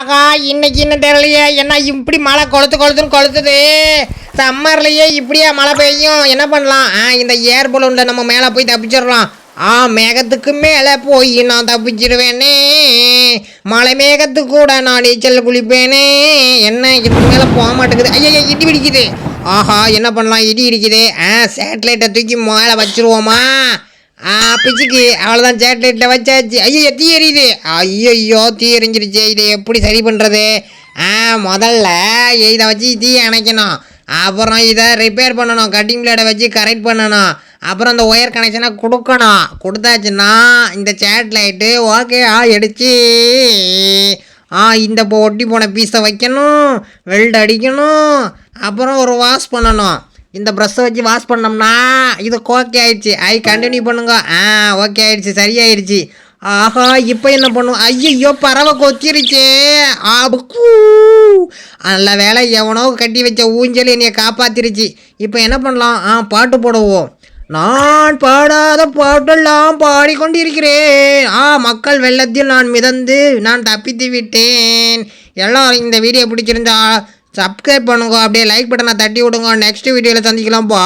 ஆகா இன்னைக்கு இன்னும் தெரியலையே என்ன இப்படி மழை கொளுத்து கொளுத்துன்னு கொளுத்துது? சம்மர்லையே இப்படியா மழை பெய்யும். என்ன பண்ணலாம்? ஆ இந்த ஏர் பலூனில் நம்ம மேலே போய் தப்பிச்சிடலாம். ஆ மேகத்துக்கு மேலே போய் நான் தப்பிச்சிடுவேனே. மலை மேகத்துக்கு கூட நான் நீச்சல் குளிப்பேனே. என்ன இதுக்கு மேலே போக மாட்டேங்குது. ஐயா இடி பிடிக்குது. ஆஹா என்ன பண்ணலாம்? இடி இடிக்குது. ஆ சேட்டலைட்டை தூக்கி மேலே வச்சிருவோமா? பிச்சுக்கு அவ்வளோதான் சேட்டலைட்டில் வச்சாச்சு ஐயோ தீ எரியுது ஐயோ தீ எரிஞ்சிருச்சு இதை எப்படி சரி பண்ணுறது ஆ முதல்ல இதை வச்சு தீ அணைக்கணும் அப்புறம் இதை ரிப்பேர் பண்ணணும் கட்டிங் பிளேடை வச்சு கரெக்ட் பண்ணணும் அப்புறம் அந்த ஒயர் கனெக்ஷனை கொடுக்கணும் கொடுத்தாச்சுன்னா இந்த சேட்டலைட்டு ஓகே ஆயிடுச்சு ஆ இந்த ஒட்டி போன பீஸை வைக்கணும் வெல்ட் அடிக்கணும் அப்புறம் ஒரு வாஷ் பண்ணணும் இந்த ப்ரஷ்ஷை வச்சு வாஷ் பண்ணோம்னா இது ஓகே ஆயிடுச்சு. ஐ கண்டினியூ பண்ணுங்க. ஆ ஓகே ஆயிடுச்சு சரியாயிடுச்சு. ஆஹா இப்போ என்ன பண்ணும்? ஐயோ பறவை கொத்திருச்சே. ஆபுக்கு நல்ல வேலை எவனோ கட்டி வச்ச ஊஞ்சல் என்னைய காப்பாத்திருச்சு. இப்போ என்ன பண்ணலாம்? ஆ பாட்டு போடுவோம். நான் பாடாத பாட்டெல்லாம் பாடிக்கொண்டிருக்கிறேன். ஆ மக்கள் வெள்ளத்தில் நான் மிதந்து நான் தப்பித்து விட்டேன். எல்லோரும் இந்த வீடியோ பிடிச்சிருந்தா சப்ஸ்கிரைப் பண்ணுங்க. அப்படியே லைக் பட்டனை தட்டி விடுங்க. நெக்ஸ்ட் வீடியோவில் சந்திக்கலாம். பா